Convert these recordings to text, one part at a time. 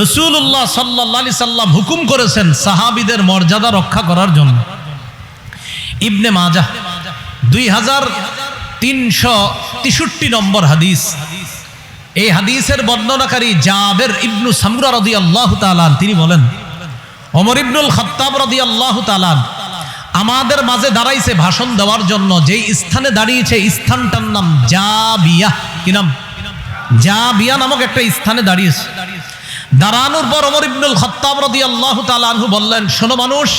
রসুল্লাহ সাল্লাহ সাল্লাম হুকুম করেছেন সাহাবিদের মর্যাদা রক্ষা করার জন্য। ইবনে মাজা দুই হাজার তিনশো তেষট্টি নম্বর হাদিস। এই হাদিসের বর্ণনাকারী জাবের ইবনু সামরা রদি আল্লাহ তালান তিনি বলেন অমর ইবনুল খত্তাব রদি আল্লাহ তালান আমাদের মাঝে দাঁড়াইছে ভাষণ দেওয়ার জন্য, যেই স্থানে দাঁড়িয়েছে স্থানটার নাম জাবিয়া। কি নাম? জাবিয়া নামক একটা স্থানে দাঁড়িয়েছে। দাঁড়ানোর পর অমর ইবনুল খত্তাব রদি আল্লাহ তালানহু বললেন, শোনো মানুষ,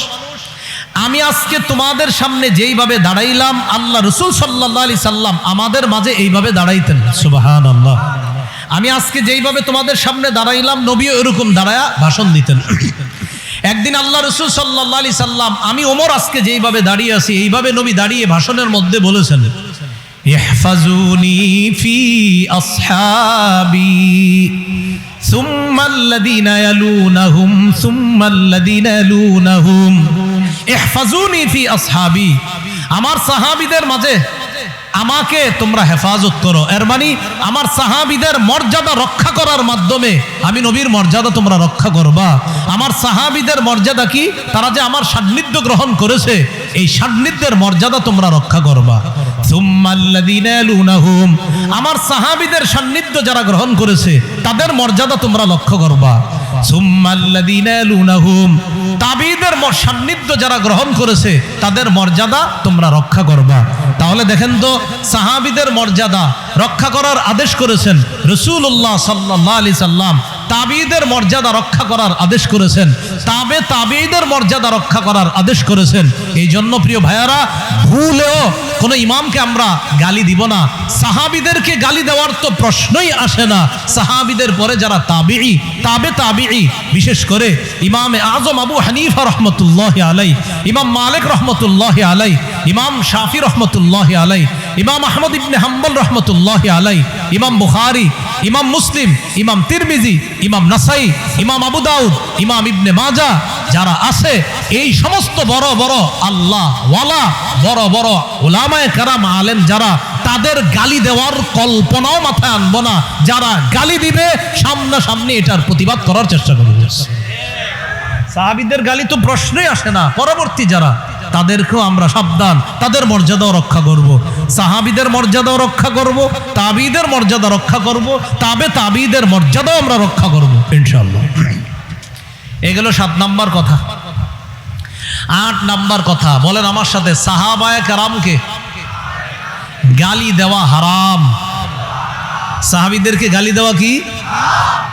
আমি আজকে তোমাদের সামনে যেইভাবে দাঁড়াইলাম, আল্লাহ রসুল সাল্লাহ আলি সাল্লাম আমাদের মাঝে এইভাবে দাঁড়াইতেন সুবাহান আল্লাহ আমি আজকে যেইভাবে তোমাদের সামনে দাঁড়াইলাম, নবীও এরকম দাঁড়ায়া ভাষণ দিতেন। একদিন আল্লাহ রসুল সাল্লাহ আলি সাল্লাম, আমি ওমর আজকে যেইভাবে দাঁড়িয়ে আছি, এইভাবে নবী দাঁড়িয়ে ভাষণের মধ্যে বলেছেন। ইহফাজুনি ফি আসহাবি ثم الذين يلونهم ثم الذين يلونهم احفظوني في اصحابي আমার সাহাবীদের মাঝে আমাকে তোমরা হেফাজত করো এর মানে আমার সাহাবিদের মর্যাদা রক্ষা করার মাধ্যমে আমি নবীর মর্যাদা তোমরা রক্ষা করবা আমার সাহাবিদের মর্যাদা কি তারা যে আমার সান্নিধ্য গ্রহণ করেছে এই সান্নিধ্যের মর্যাদা তোমরা রক্ষা করবা। আমার সাহাবিদের সান্নিধ্য যারা গ্রহণ করেছে, তাদের মর্যাদা তোমরা লক্ষ্য করবা। তাবিদের সান্নিধ্য যারা গ্রহণ করেছে, তাদের মর্যাদা তোমরা রক্ষা করবা। তাহলে দেখেন তো, সাহাবিদের মর্যাদা রক্ষা করার আদেশ করেছেন রসুল্লাহ সাল্লাহ আলি সাল্লাম। তাবিদের মর্যাদা রক্ষা করার আদেশ করেছেন। তাবে তাবিদের মর্যাদা রক্ষা করার আদেশ করেছেন। এই জন্য প্রিয় ভাইয়ারা, ভুলেও কোনো ইমামকে আমরা গালি দিব না। সাহাবিদেরকে গালি দেওয়ার তো প্রশ্নই আসে না। সাহাবিদের পরে যারা তাবিই তাবে তাবিই বিশেষ করে ইমামে আজম আবু হানিফা রহমতুল্লাহ আলাই ইমাম মালিক রহমতুল্লাহ আলাই ইমাম শাফি রহমতুল্লাহ আলাই ইমাম আহমদ ইবনে হাম্বল রহমতুল্লাহ আলাই ইমাম বুখারি, ইমাম মুসলিম, ইমাম তিরমিজি, ইমাম নাসাই, ইমাম আবু দাউদ, ইমাম ইবনে মাজা, যারা আছে, এই সমস্ত বড় বড় আল্লাহ ওয়ালা বড় বড় ওলামায় কারাম, আলেম যারা, তাদের গালি দেওয়ার কল্পনাও মাথায় আনব না। যারা গালি দিবে, সামনাসামনি এটার প্রতিবাদ করার চেষ্টা করবে। সাহাবিদের গালি তো প্রশ্নই আসে না। পরবর্তী যারা তাদেরকেও আমরা সাবধান, তাদের মর্যাদাও রক্ষা করব। সাহাবিদের মর্যাদাও রক্ষা করব। তাবিদের মর্যাদা রক্ষা করব। তাবে তাবিদের মর্যাদাও আমরা রক্ষা করব ইনশাল্লাহ এগুলো সাত নাম্বার কথা আট নাম্বার কথা, বলেন আমার সাথে, সাহাবায় কারামকে গালি দেওয়া হারাম সাহাবিদেরকে গালি দেওয়া কি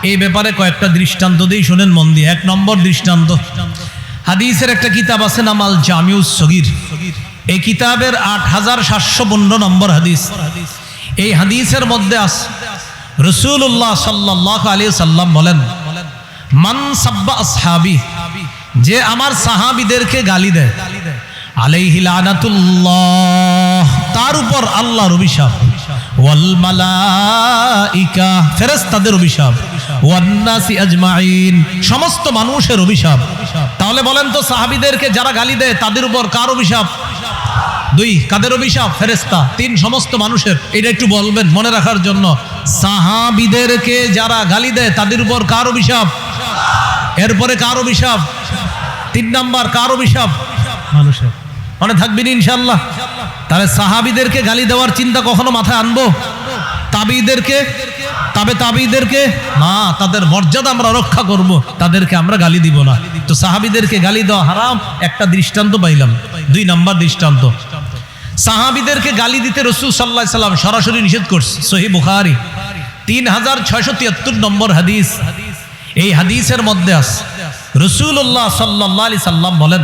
এই ব্যাপারে কয়েকটা দৃষ্টান্ত দিই শোনেন মন দিয়ে এক নম্বর দৃষ্টান্ত হাদিসের একটা কিতাব আছে নামাল জামিউস সগির। এই কিতাবের আট হাজার সাতশো পনেরো নম্বর হাদিস। এই হাদিসের মধ্যে আছে রসুল্লাহ সাল্লাহ আলী সাল্লাম বলেন, মান সাব্বা যে আমার সাহাবিদেরকে গালি দেয়, আলাইহি লানাতুল্লাহ, তার উপর আল্লাহর অভিশাপ, ওয়াল মালাইকা, ফেরেশতাদের অভিশাপ, ওয়ান আজমাইন, সমস্ত মানুষের অভিশাপ। তাহলে বলেন তো সাহাবিদেরকে যারা গালি দেয় তাদের উপর কার অভিশাপ? দুই কাদের অভিশাপ? ফেরেস্তা তিন সমস্ত মানুষের। এটা একটু বলবেন মনে রাখার জন্য। সাহাবিদেরকে যারা গালি দেয় তাদের উপর কার অভিশাপ? এরপরে কার অভিশাপ? তিন নাম্বার কার অভিশাপ? মানুষের। মনে থাকবেন ইনশাল্লাহ তাহলে সাহাবিদেরকে গালি দেওয়ার চিন্তা কখনো মাথায় আনব? তাবিদেরকে, তবে তাবিদেরকে না তাদের মর্যাদা আমরা রক্ষা করব, তাদেরকে আমরা গালি দিব না। তো সাহাবিদেরকে গালি দেওয়া হারাম, একটা দৃষ্টান্ত পাইলাম। দুই নাম্বার দৃষ্টান্ত। সাহাবিদেরকে গালি দিতে রসুল সাল্লাহ সাল্লাম সরাসরি নিষেধ করছে, সহি বুখারি। তিন হাজার ছয়শো তিয়াত্তর নম্বর হাদিস। এই হাদিসের মধ্যে আছে রসুল্লাহ সাল্লাহ আলি সাল্লাম বলেন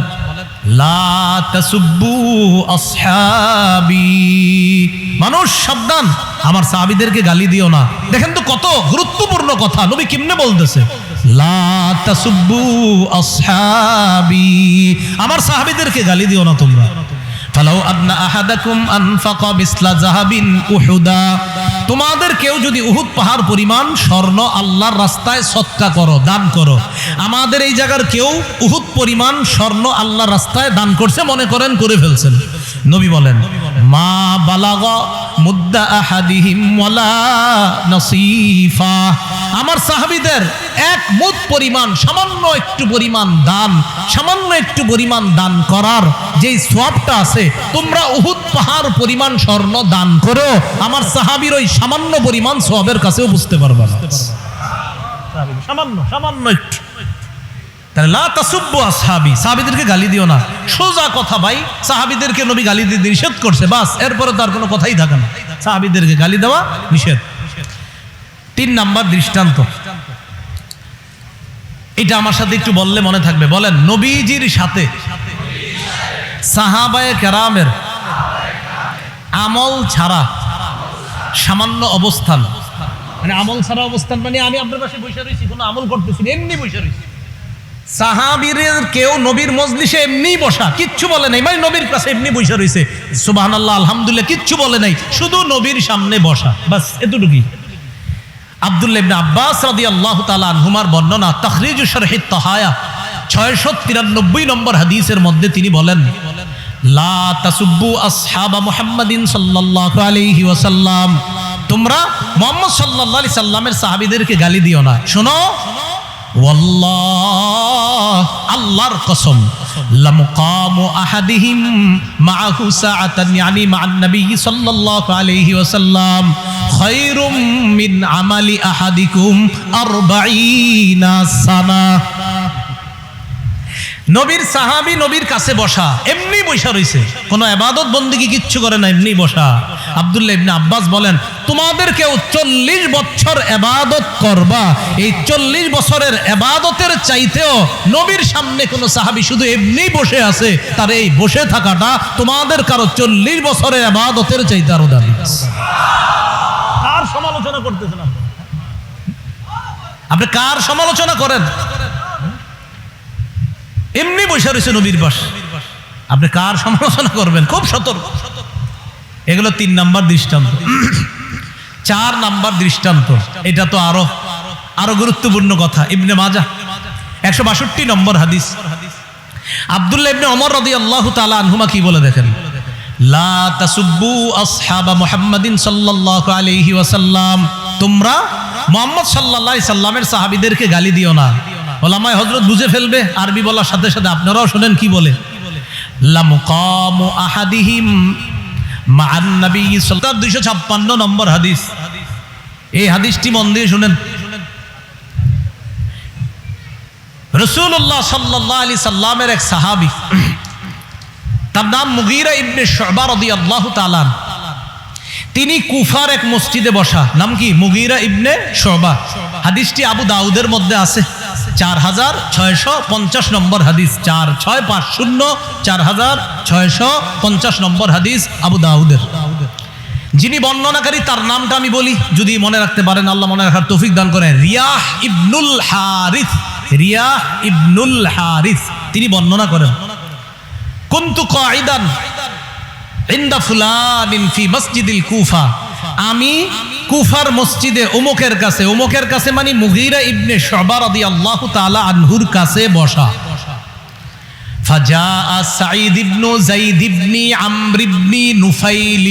মানুষ, সাবধান। আমার সাহাবিদেরকে গালি দিও না। দেখেন তো কত গুরুত্বপূর্ণ কথা। নবী কিমনে বলতেছে? আমার সাহাবিদেরকে গালি দিও না তোমরা। ফালাউ আদনা আহাদাকুম আনফাকা বিসলা জাহাবিন উহুদা। তোমাদের কেউ যদি উহুদ পাহাড় পরিমাণ স্বর্ণ আল্লাহর রাস্তায় সৎকা করো, দান করো, আমাদের এই জায়গার কেউ উহুদ পরিমাণ স্বর্ণ আল্লাহর রাস্তায় দান করছে, মনে করেন করে ফেলছেন। নবী বলেন, মা বালাগ মুদ্দা আহাদিহিম ওয়ালা নসিফা। আমার সাহাবীদের এক মুদ পরিমাণ, সামান্য একটু পরিমাণ দান, সামান্য একটু পরিমাণ দান করার যেই সোয়াবটা আছে, তোমরা উহুদ পাহাড় পরিমাণ স্বর্ণ দান করো। আমার সাহাবীর ওই সামান্য পরিমাণ সোয়াবের কাছেও বুঝতে পারবে না। সামান্য সামান্য একটু। তাহলে লা তাসুব্বু আসহাবি, সাহাবীদেরকে গালি দিও না। সোজা কথা ভাই, সাহাবীদেরকে নবী গালি দিতে নিষেধ করছে, বাস, এরপরে তো আর কোনো কথাই থাকে না। সাহাবীদেরকে গালি দেওয়া নিষেধ। তিন নাম্বার দৃষ্টান্ত। এটা আমার সাথে একটু বললে মনে থাকবে। বলেন, নবীজির সাথে সাহাবায়ে কেরামের আমল ছাড়া সামান্য অবস্থান। মানে আমল ছাড়া অবস্থান মানে আমি আপনার পাশে বসে রয়েছি, কোনো আমল করতেছি এমনি বসে রয়েছি। সাহাবীরের কেউ নবীর মজলিসে এমনি বসা, কিচ্ছু বলে নাই। মানে নবীর কাছে এমনি বসে রয়েছে। আল্লাহ আলহামদুলিল্লাহ, কিচ্ছু বলে নাই। শুধু নবীর সামনে বসা। বাস, এতটুকুই। আব্দুল্লাহ আব্বাস তাআলা আনহুমার বর্ণনা, তাখরিজ শরহিত তাহায়া 693 নম্বর হাদিসের মধ্যে তিনি বলেন, লা তাসুব্বু তোমরা মুহাম্মদ আলাইহি সাল্লামের সাহাবীদেরকে গালি দিও না। শোনো ওয়াল্লাহ আল্লাহর কসম লামকামু আহাদিহিম মাআহু সাআতান ইয়ানি মা'আন নবী সাল্লাল্লাহু আলাইহি ওয়াসাল্লাম খায়রুম মিন আমালি আহাদিকুম 40 সানা নবীর সাহাবি নবীর কাছে বসা এমনি বসা রইছে। কোনো এবাদত বন্দিকে কিচ্ছু করে না এমনি বসা। আব্দুল্লাহ ইবনে আব্বাস বলেন তোমাদের কেউ চল্লিশ বছর এবাদত করবা। এই চল্লিশ বছরের এবাদতের চাইতেও নবীর সামনে কোনো সাহাবি শুধু এমনি বসে আছে তার এই বসে থাকাটা তোমাদের কারও চল্লিশ বছরের এবাদতের চাইতে আরও দাবি কার সমালোচনা করতেছেন আপনি? আপনি কার সমালোচনা করেন? এমনি বসে রয়েছে নবীর পাশ। আপনি কার সমালোচনা করবেন? খুব সতর্ক। এগুলো তিন নাম্বার দৃষ্টান্ত। চার নাম্বার দৃষ্টান্ত। এটা তো আরও আরও গুরুত্বপূর্ণ কথা। ইবনে মাজা, একশো বাষট্টি নম্বর হাদিস। আব্দুল্লাহ ইবনে অমর রদি আল্লাহ তালা আনহুমা কি বলে দেখেন? লা তাসুব্বু আসহাবা মুহাম্মাদিন সাল্লাল্লাহু আলাইহি ওয়াসাল্লাম। তোমরা মুহাম্মদ সাল্লাল্লাহু সাল্লামের সাহাবীদেরকে গালি দিও না। ওলামায় হযরত বুঝে ফেলবে আরবি বলার সাথে সাথে আপনারাও শুনেন কি বলে? দুইশো ছাপ্পান্ন নম্বর হাদিস। এই হাদিসটি মন দিয়ে শুনেন। রসুল্লাহ সাল্লাহ আলী সাল্লামের এক সাহাবি, তার নাম মুগিরা ইবনে শোবা রদি আল্লাহ তালান তিনি কুফার এক মসজিদে বসা। নাম কি? মুগিরা ইবনে শোবা। হাদিসটি আবু দাউদের মধ্যে আছে। চার হাজার ছয়শো পঞ্চাশ নম্বর হাদিস। চার ছয় পাঁচ শূন্য, চার হাজার পঞ্চাশ নম্বর হাদিস আবু দাউদের। যিনি বর্ণনাকারী, তার নামটা আমি বলি, যদি মনে রাখতে পারেন, আল্লাহ মনে রাখার তৌফিক দান করেন। রিয়াহ ইবনুল হারিস, রিয়াহ ইবনুল হারিস, তিনি বর্ণনা করেন। কুন্তু কাইদান ইন্দা ফুলানিন ফি মসজিদিল কুফা। আমি কুফার মসজিদে উমুকের কাছে উমুকের কাছে মানে মুগিরা ইবনে শবা রাদিয়াল্লাহু তাআলা আনহুর কাছে বসা فجاء سعيد بن زيد بن عمرو بن نفيل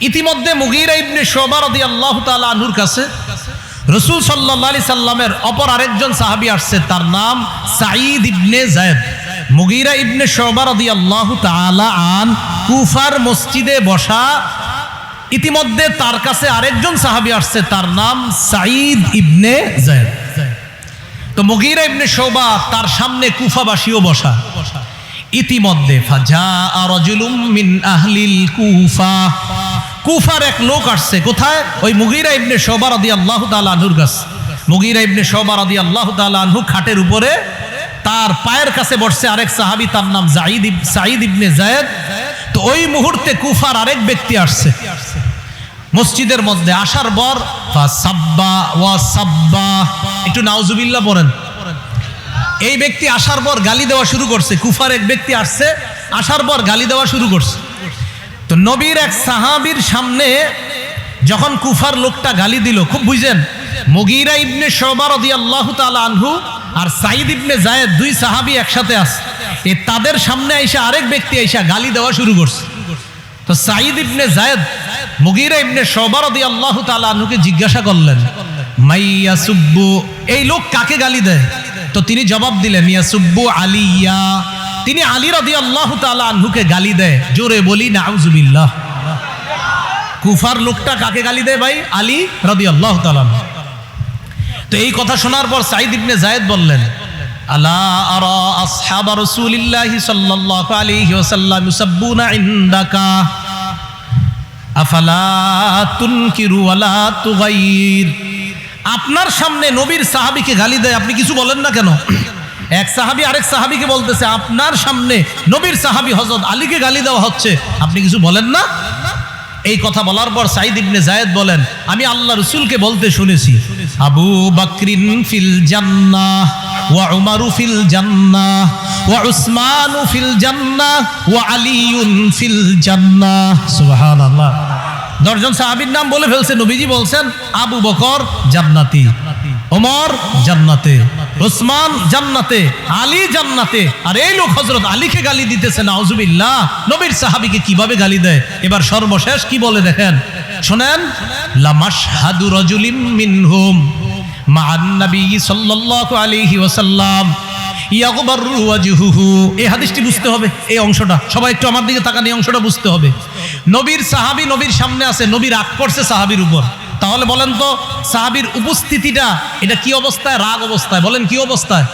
ইতিমধ্যে মুগিরা ইবনে শোবা রাদিয়াল্লাহু তাআলা আনহুর কাছে রসুল সাল্লাল্লাহু আলাইহি সাল্লামের অপর আরেকজন সাহাবী আসছে তার নাম সাঈদ ইবনে যায়েদ মুগিরা ইবনে শোবা রাদিয়াল্লাহু তাআলা আন কুফার মসজিদে বসা ইতিমধ্যে তার কাছে আরেকজন সাহাবি আসছে, তার নাম সাঈদ ইবনে যায়েদ। তো মুগিরা ইবনে শোবা তার সামনে কুফাবাসীও বসা। ইতিমধ্যে মিন আহলিল কুফা। কুফার এক লোক আসছে, কোথায়? ওই মুগিরা ইবনে শোবা রাদিয়াল্লাহু তাআলা আনহুর কাছে। মুগিরা ইবনে শোবা রাদিয়াল্লাহু তাআলা আনহু খাটের উপরে তার পায়ের কাছে বসছে আরেক সাহাবি, তার নাম জাইদ সাঈদ ইবনে যায়েদ। তো ওই মুহূর্তে কুফার আরেক ব্যক্তি আসছে। মসজিদের মধ্যে আসার পর একটু নাউজুবিল্লাহ পড়েন। এই ব্যক্তি আসার পর গালি দেওয়া শুরু করছে। কুফার এক ব্যক্তি আসছে, আসার পর গালি দেওয়া শুরু করছে। তো নবীর এক সাহাবীর সামনে যখন কুফার লোকটা গালি দিল, খুব বুঝেন, মুগিরা ইবনে রাদিয়াল্লাহু তাআলা আনহু আর সাইদ ইবনে জায়েদ দুই সাহাবি একসাথে আছে এ তাদের সামনে আইসা আরেক ব্যক্তি আইসা গালি দেওয়া শুরু করছে। তো সাইদ ইবনে জায়দ মুগিরা ইবনে শোবা রাদিয়াল্লাহু তাআলা আনহুকে জিজ্ঞাসা করলেন, মাইয়া সুব্বু, এই লোক কাকে গালি দেয়? তো তিনি জবাব দিলেন ইয়া সুব্বু আলিয়া। তিনি আলী রাদিয়াল্লাহু তাআলা আনহুকে গালি দেয়। জোরে বলি, নাউজুবিল্লাহ। কুফার লোকটা কাকে গালি দেয় ভাই? আলী তাআলা আনহু। তো এই কথা শোনার পর সাইদ ইবনে জায়েদ বললেন আলা আফালা আপনার সামনে নবীর সাহাবিকে গালি দেয়, আপনি কিছু বলেন না কেন? এক সাহাবি আরেক সাহাবিকে বলতেছে, আপনার সামনে নবীর সাহাবি হযরত আলীকে গালি দেওয়া হচ্ছে, আপনি কিছু বলেন না? এই কথা বলার পর সাইদ ইবনে জায়েদ বলেন, আমি আল্লাহ রসুলকে বলতে শুনেছি, আবু বাকরিন ফিল জান্নাহ। ওয়া উমারু ফিল জান্নাহ ওয়া উসমানু ফিল জান্নাহ ওয়া আলিউন ফিল জান্নাহ। সুবহানাল্লাহ। দশজন সাহাবীর নাম বলে ফেলছে নবীজি বলছেন আবু বকর জান্নাতি ওমর জান্নাতে ওসমান জান্নাতে আলী জান্নাতে। আর এই লোক হজরত আলীকে গালি দিতেছে নাউজুবিল্লাহ। নবীর সাহাবিকে কীভাবে গালি দেয়? এবার সর্বশেষ কি বলে দেখেন? শোনেন লামাশহাদু রাজুলিম মিনহুম। মা'আন নবী সাল্লাল্লাহু আলাইহি ওয়াসাল্লাম ইয়াগবারু ওয়াজহুহু। এই হাদিসটি বুঝতে হবে, এই অংশটা। সবাই একটু আমার দিকে তাকান, এই অংশটা বুঝতে হবে। নবীর সাহাবী নবীর সামনে আছে, নবীর রাগ করছে সাহাবীর উপর। তাহলে বলেন তো, সাহাবীর উপস্থিতিটা, এটা কি অবস্থায়? রাগ অবস্থায়। বলেন কি অবস্থায়?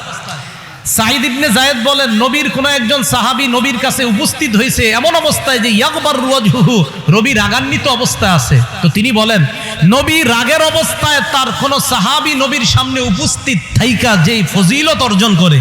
সাইদ ইবনে জায়েদ বলেন, নবীর কোন একজন সাহাবি নবীর কাছে উপস্থিত হয়েছে এমন অবস্থায় যে ইয়াকবার রুয়াজ হুহু রবি রাগান্বিত অবস্থায় আছে। তো তিনি বলেন, নবী রাগের অবস্থায় তার কোন সাহাবি নবীর সামনে উপস্থিত থাইকা যেই ফজিলত অর্জন করে।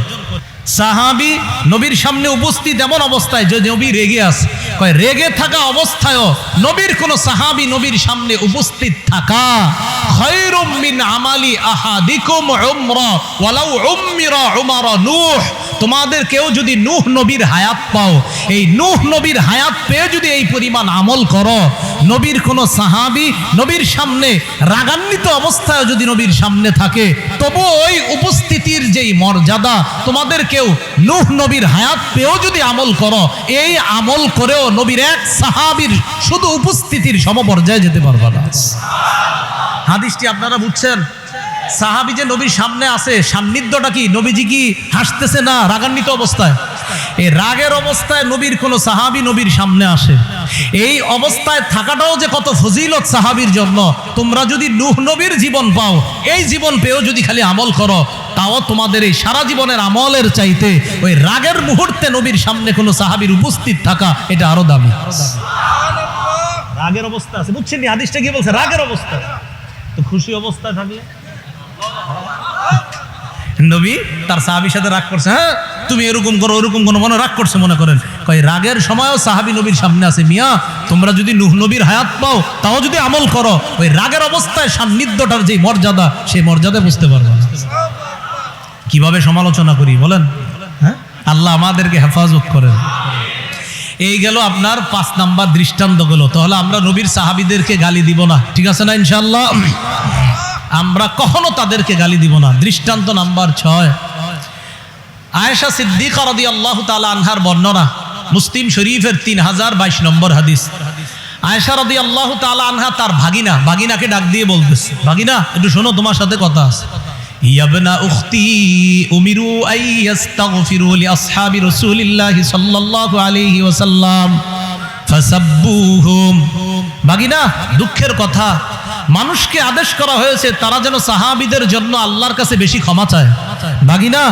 সাহাবী নবীর সামনে উপস্থিত এমন অবস্থায় যে নবী রেগে আছে। কয়, রেগে থাকা অবস্থায়ও নবীর কোন সাহাবি নবীর সামনে উপস্থিত থাকা। খয়রুম মিন আমালি আহাদিকুম উমরা, ওয়ালাউ উম্মিরা উমারা নূহ। তোমাদের কেউ যদি নূহ নবীর হায়াত পাও, এই নূহ নবীর হায়াত পেয়ে যদি এই পরিমাণ আমল করো, নবীর কোন সাহাবি নবীর সামনে রাগান্বিত অবস্থায় যদি নবীর সামনে থাকে, তবু ওই উপস্থিতির যেই মর্যাদা তোমাদের কেউ নূহ নবীর হায়াত পেয়েও যদি আমল করো, এই আমল করেও নবীর এক সাহাবীর শুধু উপস্থিতির সমপর্যায়ে যেতে পারবে না। হাদিসটি আপনারা বুঝছেন? সাহাবি যে নবীর সামনে আছে, সান্নিধ্যটা কি? নবীজি কি হাসতেছে না রাগান্বিত অবস্থায়? এই রাগের অবস্থায় নবীর কোন সাহাবি নবীর সামনে আসে। এই অবস্থায় থাকাটাও যে কত ফজিলত সাহাবির জন্য। তোমরা যদি নুহ নবীর জীবন পাও, এই জীবন পেয়েও যদি খালি আমল করো, তাও তোমাদের এই সারা জীবনের আমলের চাইতে ওই রাগের মুহূর্তে নবীর সামনে কোনো সাহাবির উপস্থিত থাকা, এটা আরও দামি। রাগের অবস্থা আছে। বুঝছেন নি? হাদিসটা কি বলছে? রাগের অবস্থা। তো খুশি অবস্থায় থাকলে? নবী তার সাহাবির সাথে রাগ করছে হ্যাঁ? তুমি এরকম করো, ওরকম কোনো মনে রাগ করছে মনে করেন? কয়, রাগের সময়ও সাহাবি নবীর সামনে আছে, মিয়া, তোমরা যদি নুহ নবীর হায়াত পাও, তাও যদি আমল করো, ওই রাগের অবস্থায় সান্নিধ্যটার যে মর্যাদা, সেই মর্যাদা বুঝতে পারব না। কীভাবে সমালোচনা করি বলেন? হ্যাঁ? আল্লাহ আমাদেরকে হেফাজত করেন। এই গেল আপনার পাঁচ নাম্বার দৃষ্টান্ত গেল তাহলে আমরা নবীর সাহাবিদেরকে গালি দিব না। ঠিক আছে না ইনশাল্লাহ আমরা কখনো তাদেরকে গালি দিব না। দৃষ্টান্ত নাম্বার ছয়। আয়েশা সিদ্দিক আল্লাহ তালা আনহার বর্ণনা, মুসলিম শরীফের তিন হাজার বাইশ নম্বর হাদিস। আয়েশা রদি আল্লাহ তালা আনহা তার ভাগিনা, ভাগিনাকে ডাক দিয়ে বলতেছে, ভাগিনা, একটু শোনো, তোমার সাথে কথা আছে। ইয়াবনা উখতি উমিরু ভাগিনা, দুঃখের কথা মানুষকে আদেশ করা হয়েছে, তারা যেন সাহাবিদের জন্য আল্লাহর কাছে বেশি ক্ষমা চায়। ভাগিনা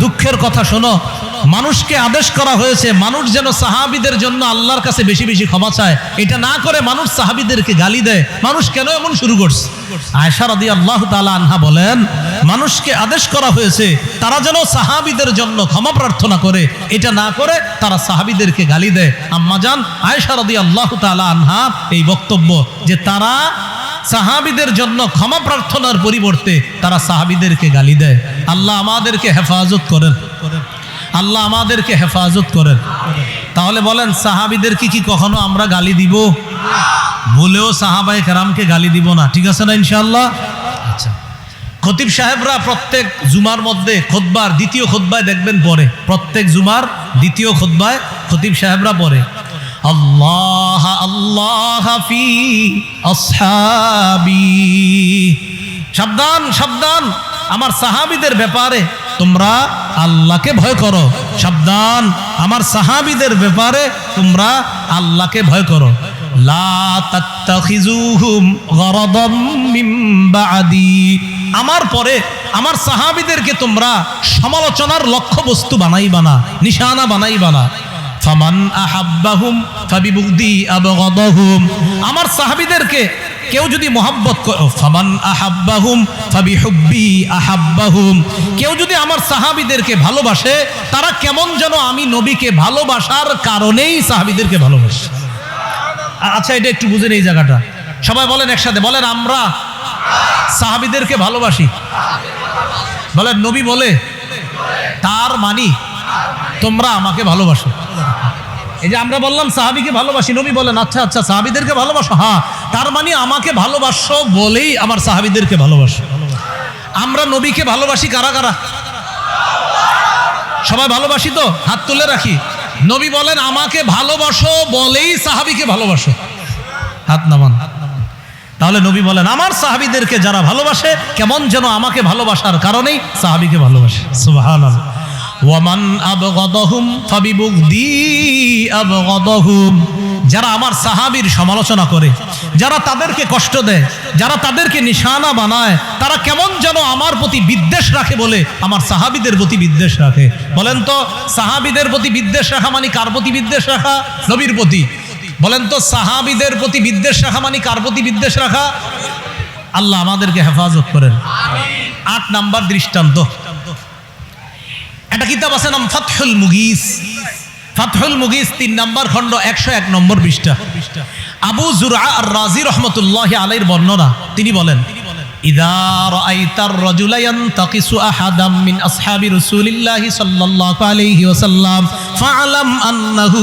দুঃখের কথা শোনো। মানুষকে আদেশ করা হয়েছে, মানুষ যেন সাহাবিদের জন্য আল্লাহর কাছে বেশি বেশি ক্ষমা চায়। এটা না করে মানুষ সাহাবিদেরকে গালি দেয়। মানুষ কেন এমন শুরু করছে? আয়সা রাদি আল্লাহ তালা আনহা বলেন, মানুষকে আদেশ করা হয়েছে, তারা যেন সাহাবিদের জন্য ক্ষমা প্রার্থনা করে। এটা না করে তারা সাহাবিদেরকে গালি দেয়। আম্মা যান আয়সা রাদি আল্লাহ তালা আনহা এই বক্তব্য যে তারা সাহাবিদের জন্য ক্ষমা প্রার্থনার পরিবর্তে তারা সাহাবিদেরকে গালি দেয়। আল্লাহ আমাদেরকে হেফাজত করেন। আল্লাহ আমাদেরকে হেফাজত করেন। তাহলে বলেন সাহাবিদেরকে কি কি কখনো আমরা গালি দিব? বলেও সাহাবাই কারামকে গালি দিব না। ঠিক আছে না ইনশাল্লাহ আচ্ছা। খতিব সাহেবরা প্রত্যেক জুমার মধ্যে খোদবার, দ্বিতীয় খোদবায় দেখবেন পরে। প্রত্যেক জুমার দ্বিতীয় খোদবায় খতিব সাহেবরা পরে। আল্লাহ আল্লাহ ফি আসহাবি। সাবধান সাবধান। আমার সাহাবিদের ব্যাপারে তোমরা আল্লাহকে ভয় করো। সাবধান। আমার সাহাবিদের ব্যাপারে তোমরা আল্লাহকে ভয় করো। আমার পরে আমার সাহাবিদেরকে তোমরা সমালোচনার লক্ষ্য বস্তু না, নিশানা বানাইবা না। ফামান আহাব্বাহুম ফাবিবুগদি আবগাদাহুম। আমার সাহাবীদেরকে কেউ যদি মোহাব্বত ফামান আহাব্বাহুম ফাবিহুব্বি আহাব্বাহুম। কেউ যদি আমার সাহাবিদেরকে ভালোবাসে, তারা কেমন যেন আমি নবীকে ভালোবাসার কারণেই সাহাবিদেরকে ভালোবাসে। আচ্ছা এটা একটু বুঝেন এই জায়গাটা। সবাই বলেন একসাথে, বলেন আমরা সাহাবিদেরকে ভালোবাসি। বলেন, নবী বলে তার মানি তোমরা আমাকে ভালোবাসো। এই যে আমরা বললাম, সাহাবিকে ভালোবাসি, নবী বলেন আচ্ছা আচ্ছা সাহাবিদেরকে ভালোবাসো? হ্যাঁ তার মানে আমাকে ভালোবাসো বলেই আমার সাহাবিদেরকে ভালোবাসো। আমরা নবীকে ভালোবাসি কারা কারা? সবাই ভালোবাসি তো? হাত তুলে রাখি। নবী বলেন, আমাকে ভালোবাসো বলেই সাহাবিকে ভালোবাসো। হাত নামান। তাহলে নবী বলেন, আমার সাহাবিদেরকে যারা ভালোবাসে, কেমন যেন আমাকে ভালোবাসার কারণেই সাহাবিকে ভালোবাসে। সুবহানাল্লাহ। ওয়ামান আবগাদাহুম ফাবিবুগদি আবগাদাহুম। যারা আমার সাহাবীর সমালোচনা করে, যারা তাদেরকে কষ্ট দেয়, যারা তাদেরকে নিশানা বানায়, তারা কেমন যেন আমার প্রতি বিদ্বেষ রাখে বলে আমার সাহাবিদের প্রতি বিদ্বেষ রাখে। বলেন তো, সাহাবিদের প্রতি বিদ্বেষ রাখা মানে কার প্রতি বিদ্বেষ রাখা? নবীর প্রতি। বলেন তো, সাহাবিদের প্রতি বিদ্বেষ রাখা মানে কার প্রতি বিদ্বেষ রাখা? আল্লাহ আমাদেরকে হেফাজত করেন। আট নাম্বার দৃষ্টান্ত। একটা কিতাব আছে নাম ফাতহুল মুগিস ফাতহুল মুগিস তিন নাম্বার খণ্ড একশো এক নম্বর পৃষ্ঠা আবু জুরা আর রাজি রহমতুল্লাহ আলাইর বর্ণনা তিনি বলেন إذا رأيت الرجل ينتقص أحدا من أصحاب رسول الله صلى الله عليه وسلم فاعلم أنه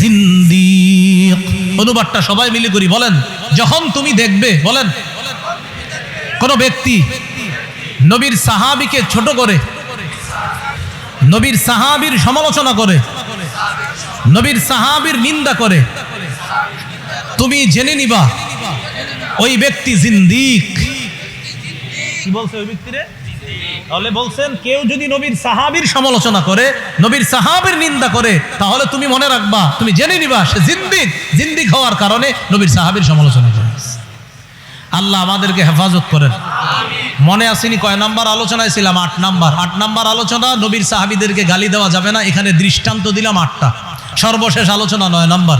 زنديق অনুবাদটা সবাই মিলে করি বলেন যখন তুমি দেখবে বলেন কোন ব্যক্তি নবীর সাহাবিকে ছোট করে নবীর সাহাবির সমালোচনা করে, নবীর সাহাবির নিন্দা করে। তুমি জেনে নিবা, ওই ব্যক্তি জিন্দিক। কি বলছে তাহলে বলছেন, কেউ যদি নবীর সাহাবির সমালোচনা করে, নবীর সাহাবির নিন্দা করে, তাহলে তুমি মনে রাখবা, তুমি জেনে নিবা সে জিন্দিক। জিন্দিক হওয়ার কারণে নবীর সাহাবির সমালোচনা করে। আল্লাহ আমাদেরকে হেফাজত করেন। মনে আসেনি কয় নাম্বার আলোচনায় ছিলাম? আট নাম্বার। আট নাম্বার আলোচনা নবীর সাহাবিদেরকে গালি দেওয়া যাবে না, এখানে দৃষ্টান্ত দিলাম আটটা। সর্বশেষ আলোচনা নয় নাম্বার।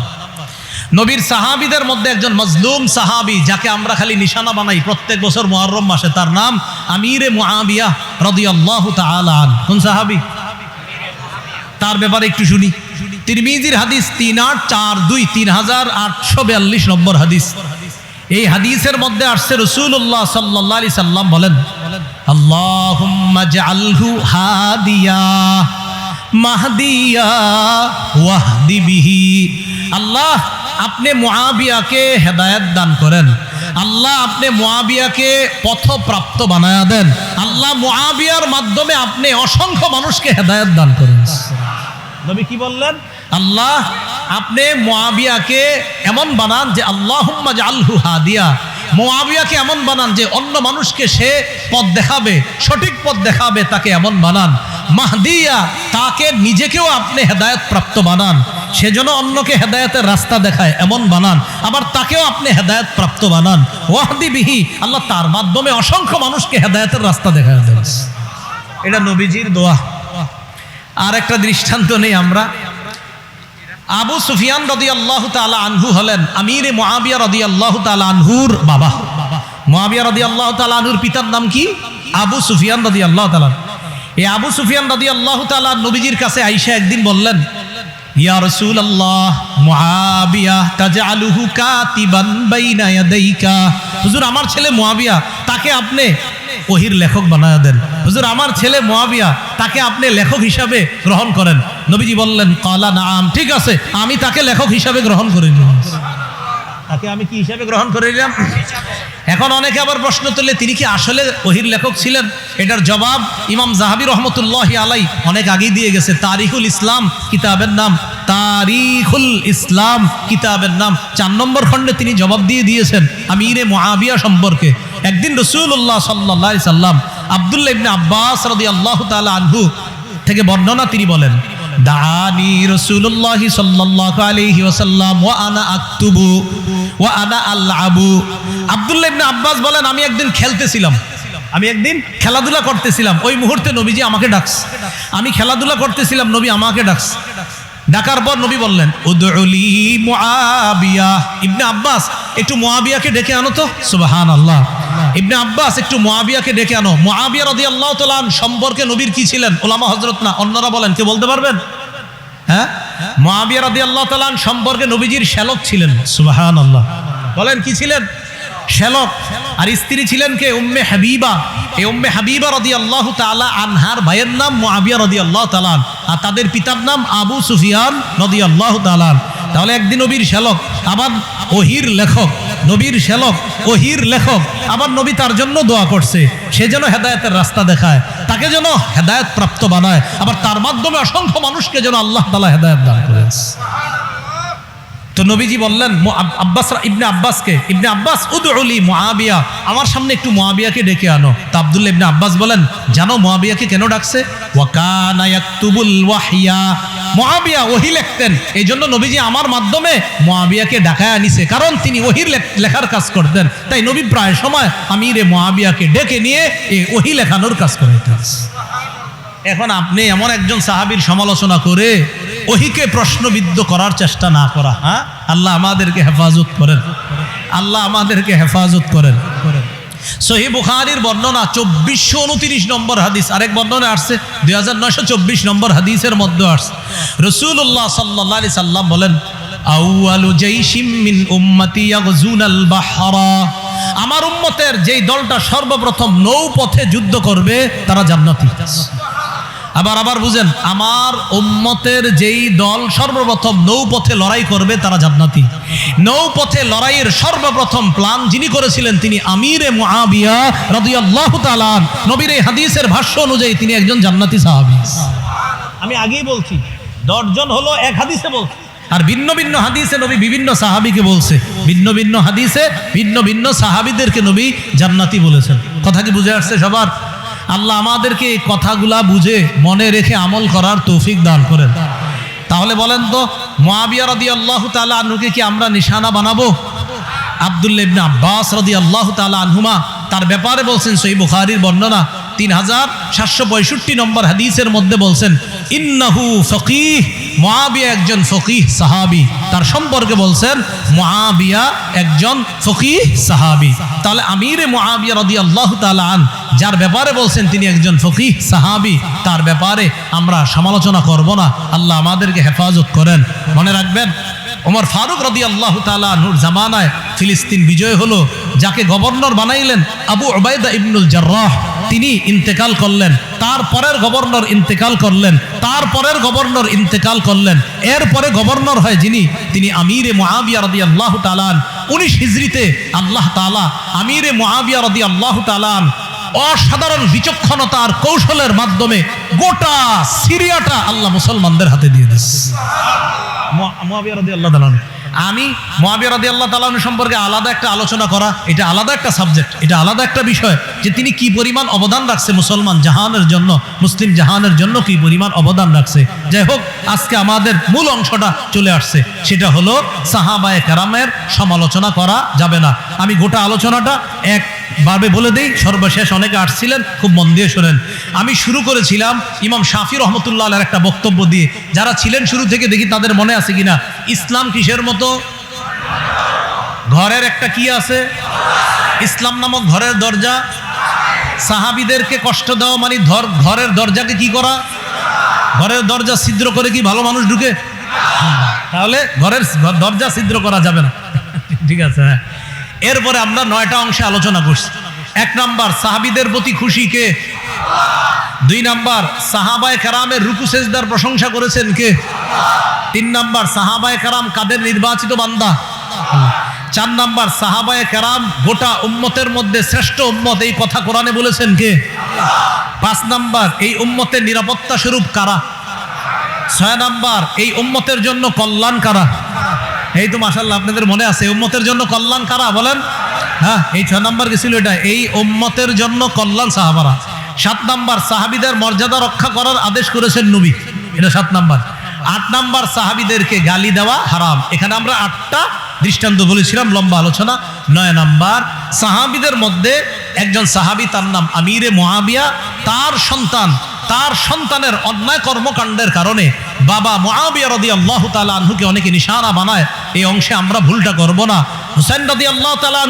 নবীর সাহাবিদের মধ্যে একজন মজলুম সাহাবি, যাকে আমরা খালি নিশানা বানাই প্রত্যেক বছর মুহররম মাসে, তার নাম আমিরে মুআবিয়া রাদিয়াল্লাহু তাআলা কোন সাহাবি? তার ব্যাপারে একটু শুনি। তিরমিজির হাদিস তিন আট চার দুই তিন হাজার আটশো বিয়াল্লিশ নম্বর হাদিস। এই হাদিসের মধ্যে আসছে রসুল্লাহ সাল্লাহ আলি সাল্লাম বলেন বিহি। আল্লাহ আপনি মুআবিয়াকে হেদায়েত দান করেন। আল্লাহ আপনি মুআবিয়াকে পথপ্রাপ্ত বানায়া দেন। আল্লাহ মুআবিয়ার মাধ্যমে আপনি অসংখ্য মানুষকে হেদায়েত দান করেন। নবী কি বললেন? আল্লাহ, আপনি মুআবিয়াকে এমন বানান যে আল্লাহুম্মা জাআলহু হাদিয়া। মুআবিয়াকে এমন বানান যে অন্য মানুষকে সে পথ দেখাবে, সঠিক পথ দেখাবে, তাকে এমন বানান। মাহদিয়া, তাকে নিজেকেও আপনি হেদায়ত প্রাপ্ত বানান। সেজন্য অন্যকে হেদায়তের রাস্তা দেখায়, এমন বানান। আবার তাকেও আপনি হেদায়ত প্রাপ্ত বানান। ওয়াহদি বিহি, আল্লাহ তার মাধ্যমে অসংখ্য মানুষকে হেদায়তের রাস্তা দেখায় এটা নবীজির দোয়া। আর একটা দৃষ্টান্ত নেই আমরা। আবু সুফিয়ান রদি আল্লাহ তালা আনহু হলেন আমির মহাবিয়া রদি আল্লাহ তালা আনহুর বাবা। মহাবিয়া রদি আল্লাহ তালা আনহুর পিতার নাম কি? আবু সুফিয়ান রদি আল্লাহ তালা এই আবু সুফিয়ান রদি আল্লাহ তালা নবীজির কাছে আইসা একদিন বললেন আমার ছেলে মহাবিয়া তাকে আপনি ওহির লেখক বানায় দেন। হুজুর, আমার ছেলে মহাবিয়া তাকে আপনি লেখক হিসাবে গ্রহণ করেন। নবীজি বললেন, কালা নাম ঠিক আছে, আমি তাকে লেখক হিসাবে গ্রহণ করে। নিলাম তাকে আমি কি হিসাবে গ্রহণ করে নিলাম? এখন অনেকে আবার প্রশ্ন তুললে, তিনি কি আসলে ওহির লেখক ছিলেন? এটার জবাব ইমাম জাহাবি রহমতুল্লাহ আলাই অনেক আগেই দিয়ে গেছে। তারিখুল ইসলাম, কিতাবের নাম। তারিখুল ইসলাম, কিতাবের নাম। চার নম্বর খণ্ডে তিনি জবাব দিয়ে দিয়েছেন আমিরে মহাবিয়া সম্পর্কে। একদিন রসুল্লাহ সাল্লাহ সাল্লাম আবদুল্লাহ ইবনে আব্বাস রদি আল্লাহ তালা আনহু থেকে বর্ণনা তিনি বলেন দানি রসুল্লাহ সাল্লাহ আলহি ওসাল্লাম ওয়া আনা আক্তুবু ওয়া আনা আল্লাবু আবদুল্লাহ ইবনে আব্বাস বলেন, আমি একদিন খেলতেছিলাম। আমি একদিন খেলাধুলা করতেছিলাম। ওই মুহূর্তে নবীজি আমাকে ডাকস আমি খেলাধুলা করতেছিলাম, নবী আমাকে ডাকস ডাকার পর নবী বললেন, উদউলি মুআবিয়া। ইবনে আব্বাস, একটু মুআবিয়াকে ডেকে আনো তো। সুবাহান আল্লাহ ইবনে আব্বাস একটু মুআবিয়াকে ডেকে আনো। মুআবিয়া রাদিয়াল্লাহু তাআলা আন সম্পর্কে নবীর কি ছিলেন? ওলামা হযরত না, অন্যরা বলেন কে বলতে পারবেন? হ্যাঁ? মুআবিয়া রাদিয়াল্লাহু তাআলা আন সম্পর্কে নবীজির শ্যালক ছিলেন। সুবাহান আল্লাহ বলেন, কি ছিলেন? শ্যালক। আর স্ত্রী ছিলেন কে? উম্মে হাবিবা। এই উম্মে হাবিবা রদি আল্লাহ তালা আনহার ভাইয়ের নাম মুআবিয়া রদি আল্লাহ তালান আর তাদের পিতার নাম আবু সুফিয়ান রদি আল্লাহ তালান তাহলে একদিন নবীর শ্যালক, আবার ওহির লেখক। নবীর শ্যালক ওহির লেখক, আবার নবী তার জন্য দোয়া করছে। সে যেন হেদায়তের রাস্তা দেখায়, তাকে যেন হেদায়ত প্রাপ্ত বানায়, আবার তার মাধ্যমে অসংখ্য মানুষকে যেন আল্লাহ তালা হেদায়ত দান করেছে তো নবীজি বললেন আব্বাস ইবনে আব্বাসকে, ইবনে আব্বাস উদউলি মুআবিয়া, আমার সামনে একটু মুআবিয়াকে ডেকে আনো। তা আব্দুল্লাহ ইবনে আব্বাস বলেন, জানো মুআবিয়াকে কেন ডাকছে? ওয়া কানা মুআবিয়া ওহী লিখতেন। এই জন্য নবীজি আমার মাধ্যমে মহাবিয়াকে ডাকায় আনিছে, কারণ তিনি ওহির লেখ- লেখার কাজ করতেন। তাই নবী প্রায় সময় আমিরে মহাবিয়াকে ডেকে নিয়ে এই ওহী লেখানোর কাজ করাইতেন। এখন আপনি এমন একজন সাহাবীর সমালোচনা করে ওহিকে প্রশ্নবিদ্ধ করার চেষ্টা না করা হ্যাঁ? আল্লাহ আমাদেরকে হেফাজত করেন। আল্লাহ আমাদেরকে হেফাজত করেন করেন। সহি বুখারির বর্ণনা চব্বিশশো উনত্রিশ নম্বর হাদিস। আরেক বর্ণনা আসছে, দুই হাজার নয়শো চব্বিশ নম্বর হাদিসের মধ্যে আসছে। রসুল্লাহ সাল্লি সাল্লাম বলেন আমার উম্মতের যেই দলটা সর্বপ্রথম নৌপথে যুদ্ধ করবে, তারা জান্নাতি। আবার আবার বুঝেন আমার উম্মতের যেই দল সর্বপ্রথম নৌপথে লড়াই করবে তারা জান্নাতি। নৌপথে লড়াইয়ের সর্বপ্রথম প্ল্যান যিনি করেছিলেন তিনি আমিরে মুআবিয়া রাদিয়াল্লাহু তাআলা নবীর এই হাদিসের ভাষ্য অনুযায়ী তিনি একজন জান্নাতি সাহাবী। আমি আগেই বলছি দশজন হলো এক হাদিসে বলছি। আর ভিন্ন ভিন্ন হাদিসে নবী বিভিন্ন সাহাবিকে বলছে। ভিন্ন ভিন্ন হাদিসে ভিন্ন ভিন্ন সাহাবিদেরকে নবী জান্নাতি বলেছেন। কথা কি বুঝে আসছে সবার? আল্লাহ আমাদেরকে এই কথাগুলা বুঝে মনে রেখে আমল করার তৌফিক দান করেন। তাহলে বলেন তো মহাবিয়া রদি আল্লাহ তালা আনুকে কি আমরা নিশানা বানাবো? আবদুল্লাহ ইবনে আব্বাস রদি আল্লাহ তালা আনহুমা তার ব্যাপারে বলছেন সেই বুখারির বর্ণনা। তিন হাজার সাতশো পঁয়ষট্টি নম্বর হাদিসের মধ্যে বলছেন, ইন্নাহু ফকিহ মহাবিয়া একজন ফকিহ সাহাবি। তার সম্পর্কে বলছেন মহাবিয়া একজন ফকিহ সাহাবি। তাহলে আমিরে মহাবিয়া রদি আল্লাহ আন, যার ব্যাপারে বলছেন তিনি একজন ফকিহ সাহাবি, তার ব্যাপারে আমরা সমালোচনা করব না। আল্লাহ আমাদেরকে হেফাজত করেন। মনে রাখবেন, ওমর ফারুক রদি আল্লাহ নূর জামানায় ফিলিস্তিন বিজয় হলো, যাকে গভর্নর বানাইলেন আবু ওবায়দা ইবনুল জার্রাহ। তিনি ইন্তেকাল করলেন তারপরের গভর্নর ইন্তেকাল করলেন তারপরের গভর্নর ইন্তেকাল করলেন। এরপরে গভর্নর হয় যিনি, তিনি আমিরে মহাবিয়া রদি আল্লাহ তালান উনিশ হিজড়িতে আল্লাহ তালা আমিরে মহাবিয়া রদি আল্লাহ তালান অসাধারণ বিচক্ষণতার কৌশলের মাধ্যমে গোটা সিরিয়াটা আল্লাহ মুসলমানদের হাতে দিয়ে দিচ্ছে মুয়াবিয়া রাদিয়াল্লাহু আমি মহাবিয়া রাদি আল্লাহ তালান সম্পর্কে আলাদা একটা আলোচনা করা, এটা আলাদা একটা সাবজেক্ট, এটা আলাদা একটা বিষয় যে তিনি কি পরিমাণ অবদান রাখছে মুসলমান জাহানের জন্য, মুসলিম জাহানের জন্য কি পরিমাণ অবদান রাখছে। যাই হোক, আজকে আমাদের মূল অংশটা চলে আসছে, সেটা হলো সাহাবায়ে কারামের সমালোচনা করা যাবে না। আমি গোটা আলোচনাটা এক ভাবে বলে দেই, সর্বশেষ অনেকে আসছিলেন, খুব মন দিয়ে শোনেন। আমি শুরু করেছিলাম ইমাম শাফি রহমতুল্লাহ আলার একটা বক্তব্য দিয়ে। যারা ছিলেন শুরু থেকে দেখি তাদের মনে আছে কিনা? ইসলাম কিসের মতো? ঘরের একটা কি আছে? ইসলাম নামক ঘরের দরজা। সাহাবিদেরকে কষ্ট দেওয়া মানে ধর ঘরের দরজাকে কি করা? ঘরের দরজা ছিদ্র করে কি ভালো মানুষ ঢুকে? তাহলে ঘরের দরজা ছিদ্র করা যাবে না। ঠিক আছে হ্যাঁ। এরপরে আমরা নয়টা অংশে আলোচনা করছি। এক নাম্বার, সাহাবিদের প্রতি খুশি কে? দুই নাম্বার, সাহাবায় কারামের রুকু সেজদার প্রশংসা করেছেন কে? তিন নাম্বার, সাহাবায় কারাম কাদের নির্বাচিত বান্দা? চার নাম্বার, সাহাবায় কারাম গোটা উম্মতের মধ্যে শ্রেষ্ঠ উম্মত এই কথা কোরআনে বলেছেন কে? পাঁচ নাম্বার, এই উম্মতের নিরাপত্তা স্বরূপ কারা? ছয় নাম্বার, এই উম্মতের জন্য কল্যাণ কারা? এই তো মাসাল্লাহ আপনাদের মনে আছে? উম্মতের জন্য কল্যাণ কারা? বলেন। হ্যাঁ এই ছয় নাম্বার গেছিল এটা? এই উম্মতের জন্য কল্যাণ সাহাবারা। সাত নাম্বার, সাহাবিদের মর্যাদা রক্ষা করার আদেশ করেছেন নবী। এটা সাত নাম্বার। আট নাম্বার, সাহাবিদেরকে গালি দেওয়া হারাম। এখানে আমরা আটটা দৃষ্টান্ত বলেছিলাম, লম্বা আলোচনা। নয় নাম্বার, সাহাবিদের মধ্যে একজন সাহাবি, তার নাম আমিরে মহাবিয়া তার সন্তান তার সন্তানের অন্যায় কর্মকাণ্ডের কারণে বাবা মহাবিয়া রদি আল্লাহ তালা অনেকে নিশানা বানায়, এই অংশে আমরা ভুলটা করব না। তালা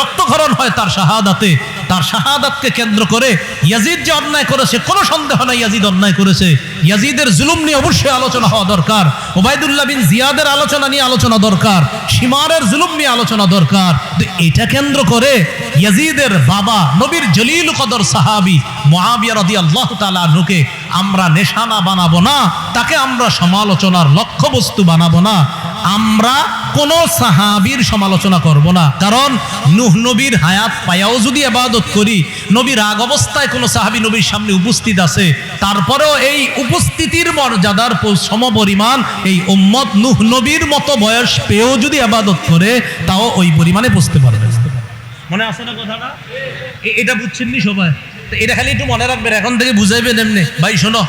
রক্তক্ষরণ হয় তার শাহাদাতে। তার শাহাদাতকে কেন্দ্র করে ইয়াজিদ যে অন্যায় করেছে, কোনো সন্দেহ নাই ইয়াজিদ অন্যায় করেছে। ইয়াজিদের জুলুম নিয়ে অবশ্যই আলোচনা হওয়া দরকার। ওবায়দুল্লাহ জিয়াদের আলোচনা নিয়ে আলোচনা দরকার। সীমারের জুলুম নিয়ে আলোচনা দরকার। এটা কেন্দ্র করে ইয়াজিদের বাবা নবীর জলিল কদর সাহাবি মহাবিয়া রদি আল্লাহ তালুকে আমরা নেশানা বানাবো না, তাকে আমরা সমালোচনার লক্ষ্যবস্তু বানাবো না। আমরা কোন সাহাবির সমালোচনা করব না। কারণ নুহ নবীর হায়াত পায়াও যদি আবাদত করি, নবীর আগ অবস্থায় কোনো সাহাবি নবীর সামনে উপস্থিত আছে, তারপরেও এই উপস্থিতির মর্যাদার প- সমপরিমাণ এই উম্মত নুহ নবীর মতো বয়স পেয়েও যদি আবাদত করে, তাও ওই পরিমাণে বুঝতে পারবে মনে আছে না কথাটা? এটা বুঝছেন নি সবাই? এটা খালি একটু মনে রাখবেন, এখন থেকে বুঝাইবেন এমনি। ভাই, শোনো,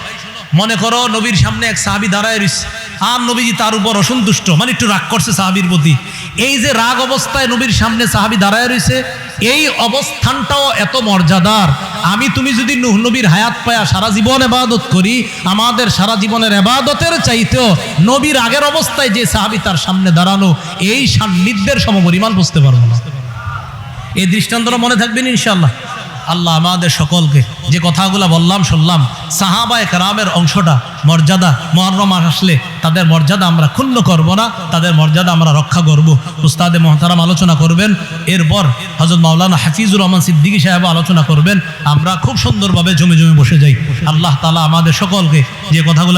মনে করো নবীর সামনে এক সাহাবি দাঁড়ায় রইছে। আর নবীজি তার উপর অসন্তুষ্ট মানে একটু রাগ করছে সাহাবির প্রতি। এই যে রাগ অবস্থায় নবীর সামনে সাহাবি দাঁড়ায় রইছে, এই অবস্থানটাও এত মর্যাদার। আমি তুমি যদি নুহ নবীর হায়াত পায়া সারা জীবন এবাদত করি, আমাদের সারা জীবনের এবাদতের চাইতেও নবীর আগের অবস্থায় যে সাহাবি তার সামনে দাঁড়ানো, এই সান্নিধ্যের সমপরিমাণ বুঝতে পারব না। এই দৃষ্টান্তটা মনে থাকবেন ইনশাল্লাহ আল্লাহ আমাদের সকলকে যে কথাগুলো বললাম, শুনলাম, সাহাবায় কারামের অংশটা, মর্যাদা মহরম আসলে তাদের মর্যাদা আমরা ক্ষুণ্ণ করব না, তাদের মর্যাদা আমরা রক্ষা করব। উস্তাদে মহতারাম আলোচনা করবেন, এরপর হজরত মাওলানা হাফিজুর রহমান সিদ্দিকী সাহেব আলোচনা করবেন, আমরা খুব সুন্দরভাবে জমে জমে বসে যাই। আল্লাহ তালা আমাদের সকলকে যে কথাগুলো